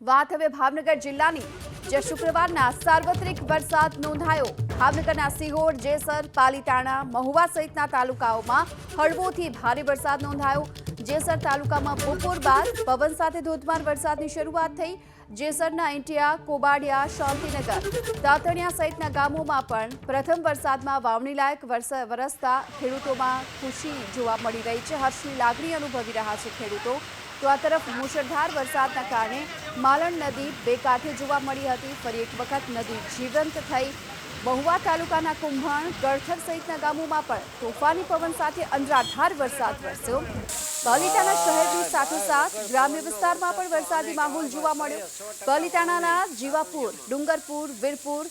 વાત હવે ભાવનગર જિલ્લાની જે શુક્રવારના સાર્વત્રિક વરસાદ નોંધાયો. ભાવનગરના સિહોર, જેસર, પાલીતાણા, મહુવા સહિતના તાલુકાઓમાં હળવોથી ભારે વરસાદ નોંધાયો. જેસર તાલુકામાં બપોર બાદ પવન સાથે ધોધમાર વરસાદની શરૂઆત થઈ. જેસરના ઇન્ટિયા કોબાડિયા, શાંતિનગર, દાંતણિયા સહિતના ગામોમાં પણ પ્રથમ વરસાદમાં વાવણી લાયક વરસતા ખેડૂતોમાં ખુશી જોવા મળી રહી છે. હર્ષની લાગણી અનુભવી રહ્યા છે ખેડૂતો. તો આ તરફ મુશળધાર વરસાદના કારણે માલણ નદી બે કાંઠે જોવા મળી હતી. ફરી એક વખત નદી જીવંત થઈ. મહુવા તાલુકાના કુંભણ, ગળથર સહિતના ગામોમાં પણ તોફાની પવન સાથે અંધરાધાર વરસાદ વરસ્યો. પાલીતાણા શહેરની સાથોસાથ ગ્રામ્ય વિસ્તારમાં પણ વરસાદી માહોલ જોવા મળ્યો. પાલિતાણાના જીવાપુર, ડુંગરપુર, વીરપુર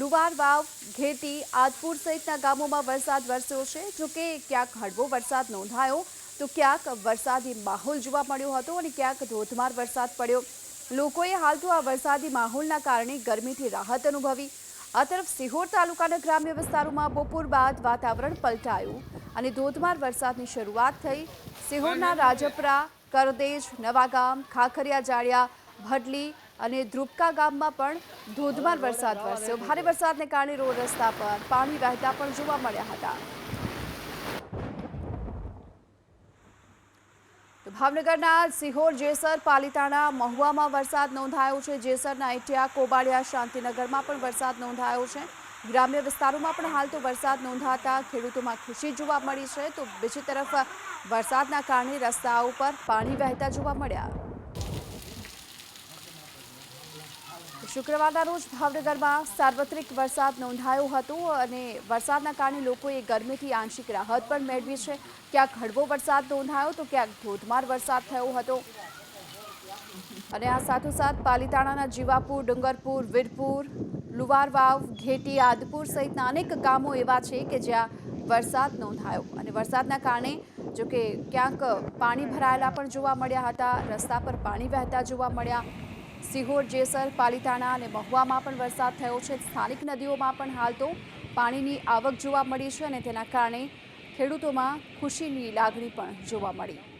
લુવાર વાવ ઘેટી, આદપુર સહિતના ગામોમાં વરસાદ વરસ્યો છે. જોકે ક્યાંક હળવો વરસાદ નોંધાયો. તો ક્યાંક વરસાદી માહોલ જોવા મળ્યો હતો અને ક્યાંક ધોધમાર વરસાદ પડ્યો. લોકોએ હાલ તો આ વરસાદી માહોલના કારણે ગરમીથી રાહત અનુભવી. આ તરફ સિહોર તાલુકાના ગ્રામ્ય વિસ્તારોમાં બપોર બાદ વાતાવરણ પલટાયું અને ધોધમાર વરસાદની શરૂઆત થઈ. સિહોરના રાજપરા, કરદેજ, નવાગામ, ખાખરિયા, જાળિયા, ભડલી અને ધ્રુપકા ગામમાં પણ ધોધમાર વરસાદ વરસ્યો. ભારે વરસાદને કારણે રોડ રસ્તા પર પાણી વહેતા પણ જોવા મળ્યા હતા. ભાવનગરના સિહોર, જેસર, પાલીતાણા મહુવામાં વરસાદ નોંધાયો છે. જેસરના ઇટિયા કોબાડિયા શાંતિનગરમાં પણ વરસાદ નોંધાયો છે. ગ્રામ્ય વિસ્તારોમાં પણ હાલ તો વરસાદ નોંધાતા ખેડૂતોમાં ખુશી જોવા મળી છે. તો બીજી તરફ વરસાદના કારણે રસ્તાઓ પર પાણી વહેતા જોવા મળ્યા. શુક્રવારના રોજ ભાવનગરમાં સાર્વત્રિક વરસાદ નોંધાયો હતો અને વરસાદના કારણે લોકોએ ગરમીથી આંશિક રાહત પણ મેળવી છે. ક્યાંક હળવો વરસાદ નોંધાયો તો ક્યાંક ધોધમાર વરસાદ થયો હતો. અને આ સાથોસાથ પાલીતાણાના જીવાપુર, ડુંગરપુર, વીરપુર, લુવારવાવ, ઘેટી, આદપુર સહિતના અનેક ગામો એવા છે કે જ્યાં વરસાદ નોંધાયો. અને વરસાદના કારણે જોકે ક્યાંક પાણી ભરાયેલા પણ જોવા મળ્યા હતા, રસ્તા પર પાણી વહેતા જોવા મળ્યા. સિહોર જેસર પાલીતાણા અને મહુવામાં પણ વરસાદ થયો છે. સ્થાનિક નદીઓમાં પણ હાલ તો પાણીની આવક જોવા મળી છે અને તેના કારણે ખેડૂતોમાં ખુશીની લાગણી પણ જોવા મળી.